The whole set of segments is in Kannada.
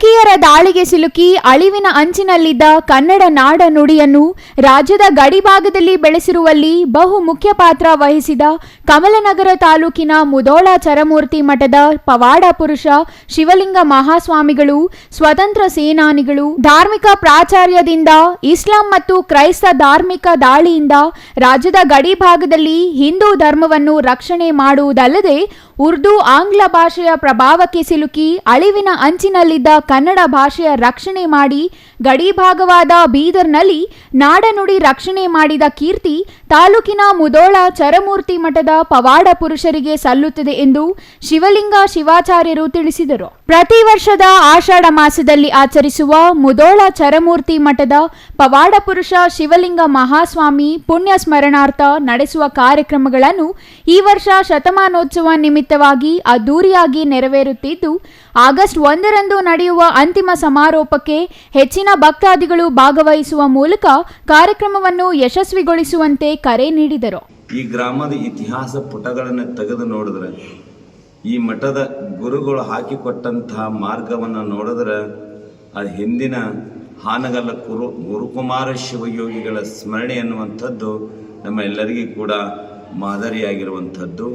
ಪರಕೀಯರ ದಾಳಿಗೆ ಸಿಲುಕಿ ಅಳಿವಿನ ಅಂಚಿನಲ್ಲಿದ್ದ ಕನ್ನಡ ನಾಡ ನುಡಿಯನ್ನು ರಾಜ್ಯದ ಗಡಿಭಾಗದಲ್ಲಿ ಬೆಳೆಸಿರುವಲ್ಲಿ ಬಹು ಮುಖ್ಯ ಪಾತ್ರ ವಹಿಸಿದ ಕಮಲನಗರ ತಾಲೂಕಿನ ಮುದೋಳ ಚರಮೂರ್ತಿ ಮಠದ ಪವಾಡ ಪುರುಷ ಶಿವಲಿಂಗ ಮಹಾಸ್ವಾಮಿಗಳು, ಸ್ವತಂತ್ರ ಸೇನಾನಿಗಳು, ಧಾರ್ಮಿಕ ಪ್ರಾಚಾರ್ಯದಿಂದ ಇಸ್ಲಾಂ ಮತ್ತು ಕ್ರೈಸ್ತ ಧಾರ್ಮಿಕ ದಾಳಿಯಿಂದ ರಾಜ್ಯದ ಗಡಿಭಾಗದಲ್ಲಿ ಹಿಂದೂ ಧರ್ಮವನ್ನು ರಕ್ಷಣೆ ಮಾಡುವುದಲ್ಲದೆ ಉರ್ದು ಆಂಗ್ಲ ಭಾಷೆಯ ಪ್ರಭಾವಕ್ಕೆ ಸಿಲುಕಿ ಅಳಿವಿನ ಅಂಚಿನಲ್ಲಿದ್ದ ಕನ್ನಡ ಭಾಷೆಯ ರಕ್ಷಣೆ ಮಾಡಿ ಗಡಿಭಾಗವಾದ ಬೀದರ್ನಲ್ಲಿ ನಾಡನುಡಿ ರಕ್ಷಣೆ ಮಾಡಿದ ಕೀರ್ತಿ ತಾಲೂಕಿನ ಮುದೋಳ ಚರಮೂರ್ತಿ ಮಠದ ಪವಾಡ ಪುರುಷರಿಗೆ ಸಲ್ಲುತ್ತದೆ ಎಂದು ಶಿವಲಿಂಗ ಶಿವಾಚಾರ್ಯರು ತಿಳಿಸಿದರು. ಪ್ರತಿ ವರ್ಷದ ಆಷಾಢ ಮಾಸದಲ್ಲಿ ಆಚರಿಸುವ ಮುದೋಳ ಚರಮೂರ್ತಿ ಮಠದ ಪವಾಡ ಪುರುಷ ಶಿವಲಿಂಗ ಮಹಾಸ್ವಾಮಿ ಪುಣ್ಯ ಸ್ಮರಣಾರ್ಥ ನಡೆಸುವ ಕಾರ್ಯಕ್ರಮಗಳನ್ನು ಈ ವರ್ಷ ಶತಮಾನೋತ್ಸವ ನಿಮಿತ್ತವಾಗಿ ಅದ್ದೂರಿಯಾಗಿ ನೆರವೇರುತ್ತಿದ್ದು, ಆಗಸ್ಟ್ ಒಂದರಂದು ನಡೆಯುವ ಅಂತಿಮ ಸಮಾರೋಪಕ್ಕೆ ಹೆಚ್ಚಿನ ಭಕ್ತಾದಿಗಳು ಭಾಗವಹಿಸುವ ಮೂಲಕ ಕಾರ್ಯಕ್ರಮವನ್ನು ಯಶಸ್ವಿಗೊಳಿಸುವಂತೆ ಕರೆ ನೀಡಿದರು. ಈ ಗ್ರಾಮದ ಇತಿಹಾಸ ಪುಟಗಳನ್ನು ತೆಗೆದು ನೋಡಿದ್ರೆ, ಈ ಮಠದ ಗುರುಗಳು ಹಾಕಿಕೊಟ್ಟಂತಹ ಮಾರ್ಗವನ್ನು ನೋಡಿದ್ರೆ ಅದು ಹಿಂದಿನ ಹಾನಗಲ್ಲ ಕುರು, ಗುರುಕುಮಾರ ಶಿವಯೋಗಿಗಳ ಸ್ಮರಣೆ ಅನ್ನುವಂಥದ್ದು ನಮ್ಮ ಎಲ್ಲರಿಗೂ ಕೂಡ ಮಾದರಿಯಾಗಿರುವಂಥದ್ದು.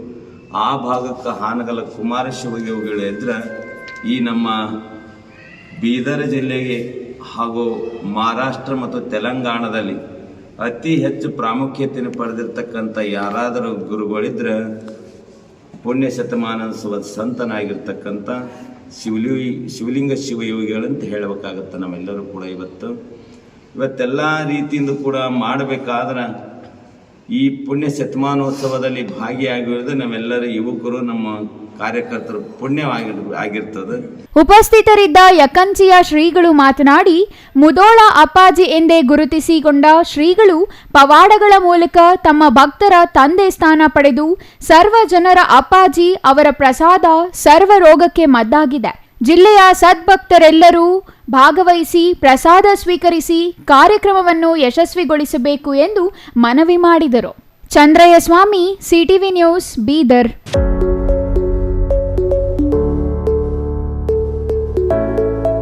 ಆ ಭಾಗಕ್ಕೆ ಹಾನಗಲ ಕುಮಾರ ಶಿವಯೋಗಿಗಳಿದ್ರೆ ಈ ನಮ್ಮ ಬೀದರ್ ಜಿಲ್ಲೆಗೆ ಹಾಗೂ ಮಹಾರಾಷ್ಟ್ರ ಮತ್ತು ತೆಲಂಗಾಣದಲ್ಲಿ ಅತಿ ಹೆಚ್ಚು ಪ್ರಾಮುಖ್ಯತೆಯನ್ನು ಪಡೆದಿರ್ತಕ್ಕಂಥ ಯಾರಾದರೂ ಗುರುಗಳಿದ್ರೆ ಪುಣ್ಯ ಶತಮಾನೋತ್ಸವದ ಸಂತನಾಗಿರ್ತಕ್ಕಂಥ ಶಿವಲಿ, ಶಿವಲಿಂಗ ಶಿವಯೋಗಿಗಳಂತ ಹೇಳಬೇಕಾಗತ್ತೆ ನಮ್ಮೆಲ್ಲರೂ ಕೂಡ ಇವತ್ತು. ಇವತ್ತೆಲ್ಲ ರೀತಿಯಿಂದ ಕೂಡ ಮಾಡಬೇಕಾದ್ರೆ ಈ ಪುಣ್ಯ ಶತಮಾನೋತ್ಸವದಲ್ಲಿ ಭಾಗಿಯಾಗಿರುವುದು ನಮ್ಮೆಲ್ಲರ ಯುವಕರು, ನಮ್ಮ ಕಾರ್ಯಕರ್ತರು ಪುಣ್ಯವಾಗಿ ಆಗಿರ್ತದೆ. ಉಪಸ್ಥಿತರಿದ್ದ ಯಕಂಚಿಯ ಶ್ರೀಗಳು ಮಾತನಾಡಿ, ಮುದೋಳ ಅಪ್ಪಾಜಿ ಎಂದೇ ಗುರುತಿಸಿಕೊಂಡ ಶ್ರೀಗಳು ಪವಾಡಗಳ ಮೂಲಕ ತಮ್ಮ ಭಕ್ತರ ತಂದೆ ಸ್ಥಾನ ಪಡೆದು ಸರ್ವ ಜನರ ಅಪ್ಪಾಜಿ ಅವರ ಪ್ರಸಾದ ಸರ್ವ ರೋಗಕ್ಕೆ ಮದ್ದಾಗಿದೆ. ಜಿಲ್ಲೆಯ ಸದ್ಭಕ್ತರೆಲ್ಲರೂ ಭಾಗವಹಿಸಿ ಪ್ರಸಾದ ಸ್ವೀಕರಿಸಿ ಕಾರ್ಯಕ್ರಮವನ್ನು ಯಶಸ್ವಿಗೊಳಿಸಬೇಕು ಎಂದು ಮನವಿ ಮಾಡಿದರು. Chandraiah Swamy CTV news Bidar.